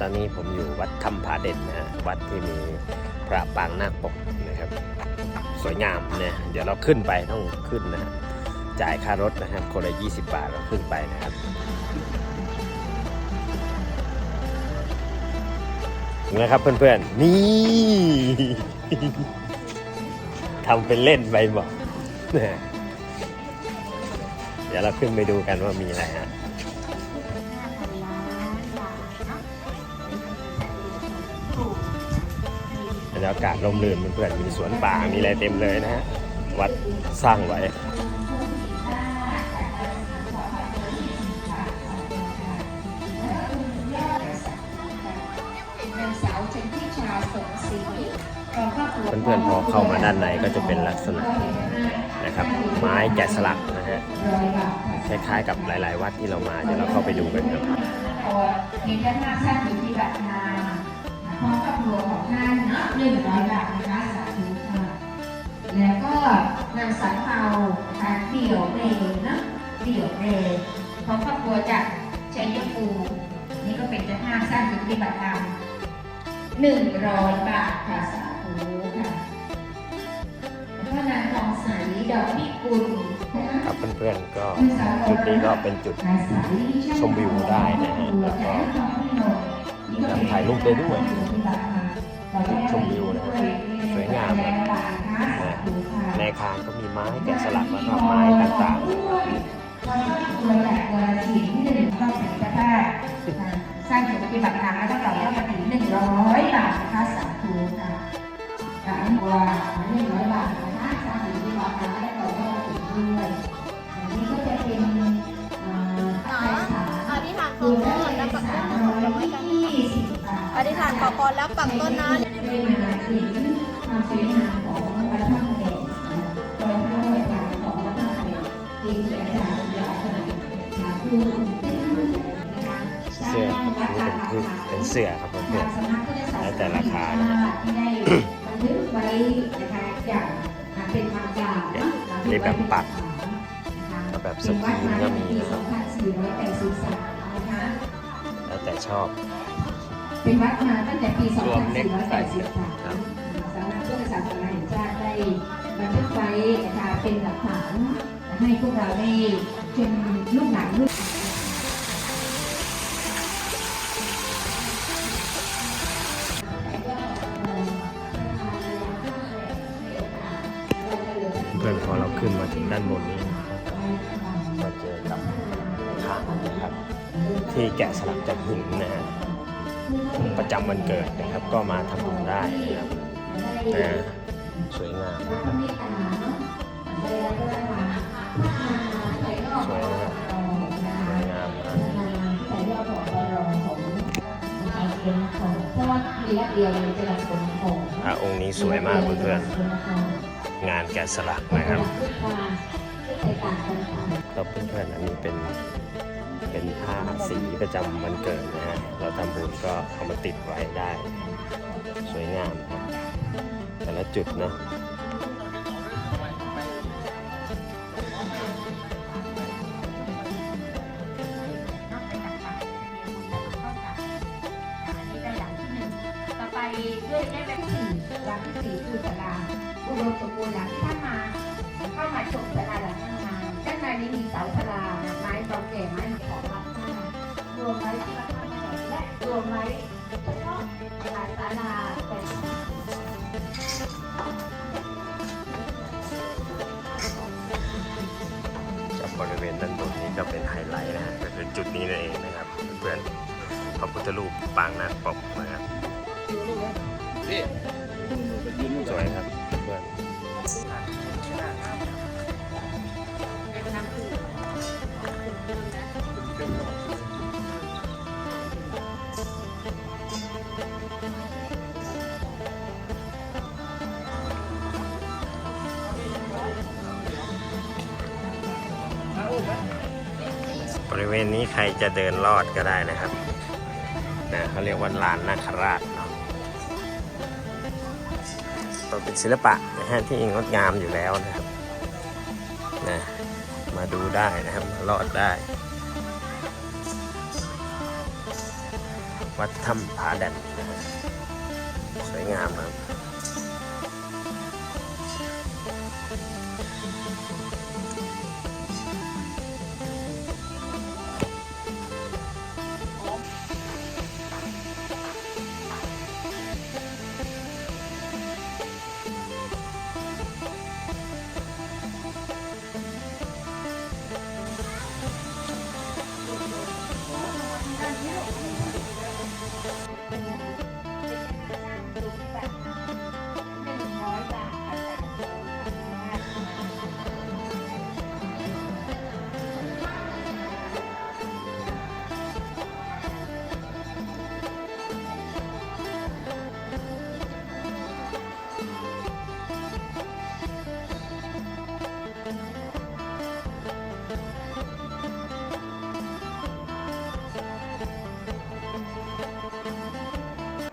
ตอนนี้ผมอยู่วัดถ้ำผาเด่นนะวัดที่มีพระปางนาคปกนะครับ สวยงามเนี่ยเดี๋ยวเราขึ้นไปต้องขึ้นนะจ่ายค่ารถนะครับคนละ20 บาทเราขึ้นไปนะครับ นะครับเพื่อนๆ นี่ทำเป็นเล่นไปบอกนะเดี๋ยวเราขึ้นไปดูกันว่ามีอะไรฮะ รรยากาศร่มรื่นเพื่อนๆมีสวนป่ามีอะไรเต็มเลยนะฮะวัดสร้างไว้เพื่อนๆพอเข้ามาด้านในก็จะเป็นลักษณะนะครับ ไม้แกะสลักนะฮะร้อยบาทค่ะคล้ายๆกับหลาย ๆ วัดที่เรามาเดี๋ยวเราเข้าไปดูกันครับ พอเห็นด้านหน้าท่านอยู่ที่บัตรนาพร้อมกับครัวของท่านเนาะหนึ่งร้อยบาทนะคะสาธุค่ะแล้วก็นางสันเทานะคะเดี่ยวเรเนาะเดี่ยวเรของครอบครัวจากชัยภูมินี่ก็เป็นเจ้าภาพสร้างปฏิบัติธรรมหนึ่งร้อยบาทค่ะสาธุค่ะแล้วก็นางทองใสดอกพิกุลนะคะครับเพื่อนๆก็จุดนี้ก็เป็นจุดชมวิวได้นะฮะแล้วก็ ยังถ่ายรูปได้ด้วยจุดชมวิวนะฮะสวยงามนะในอาคารก็มีไม้แกะสลักแล้วก็ไม้ต่างตัวจากตัวสินหนึ่งเข้าถึงจะได้สร้างจุดปฏิบัติธรรมแล้วก็ต่อยอดมาถึงหนึ่งร้อย อธิษฐานขอพรแล้วปักต้นน้ำได้มาถึงความสวยงามของวัดท่าแดงโดยพระบริการของวัดท่าแดงที่สวยามยาวขนาดสาธุนะคะๆเสื้อเป็นเป็นเสื้อครับเพื่อนแล้วแต่ราคานะฮะที่ได้บันทึกไว้นะคะอย่างเป็นทางการนี่แบบปักแบบสกรีนก็มีนะครับ2483นะคะแล้วแต่ชอบ เป็นวัดมาตั้งแต่ปีรวมเน็กไทครับ2483สำนักพุทธศาสนาแห่งชาติได้บันทึกไว้นะคะเป็นหลักฐานให้พวกเราได้จนลูกหลานลูกเพื่อนพอเราขึ้นมาถึงด้านบนนี้มาเจอกับทางนะครับ ที่แกะสลักจากหินนะฮะ ประจำวันเกิดนะครับ ก็มาทำบุญได้นะครับนะสวยงามนะครับสวยนะครับสวยงามมากแต่ยอดของเราของเป็นของเพราะว่ามีรักเดียวเลยจะองพระองค์นี้สวยมากเพื่อนๆงานแกะสลักนะครับก็เพื่อนๆอันนี้เป็น เป็นผ้าสีประจำวันเกิดนะฮะเราทำบุญก็เอามาติดไว้ได้ สวยงามครับแต่ละจุดเนาะต่อไปด้วยเลขที่สี่หลังที่สี่คือสาราอุดมสมบูรณ์หลังที่ท่านมาเข้ามาชมสาราหลังข้านด้า ในนี้มีเสาสาราไม้เก่าแก่ไม้ของรับท่ารวมไว้ที่วัดท่าแดงและรวมไว้เฉพาะหลายศาลาแต่กับบริเวณด้านบนนี้ก็เป็นไฮไลท์นะฮะก็คือจุดนี้นั่นเองนะครับเพื่อนๆพระพุทธรูปปางนาคปกนะครับสวยครับเพื่อน บริเวณนี้ใครจะเดินลอดก็ได้นะครับนะเขาเรียกว่าลานนาคราชเนาะก็เป็นศิลปะนะฮะที่งดงามอยู่แล้วนะครับนะมาดูได้นะครับมาลอดได้ วัดถ้ำผาแดนนะสวยงามครับ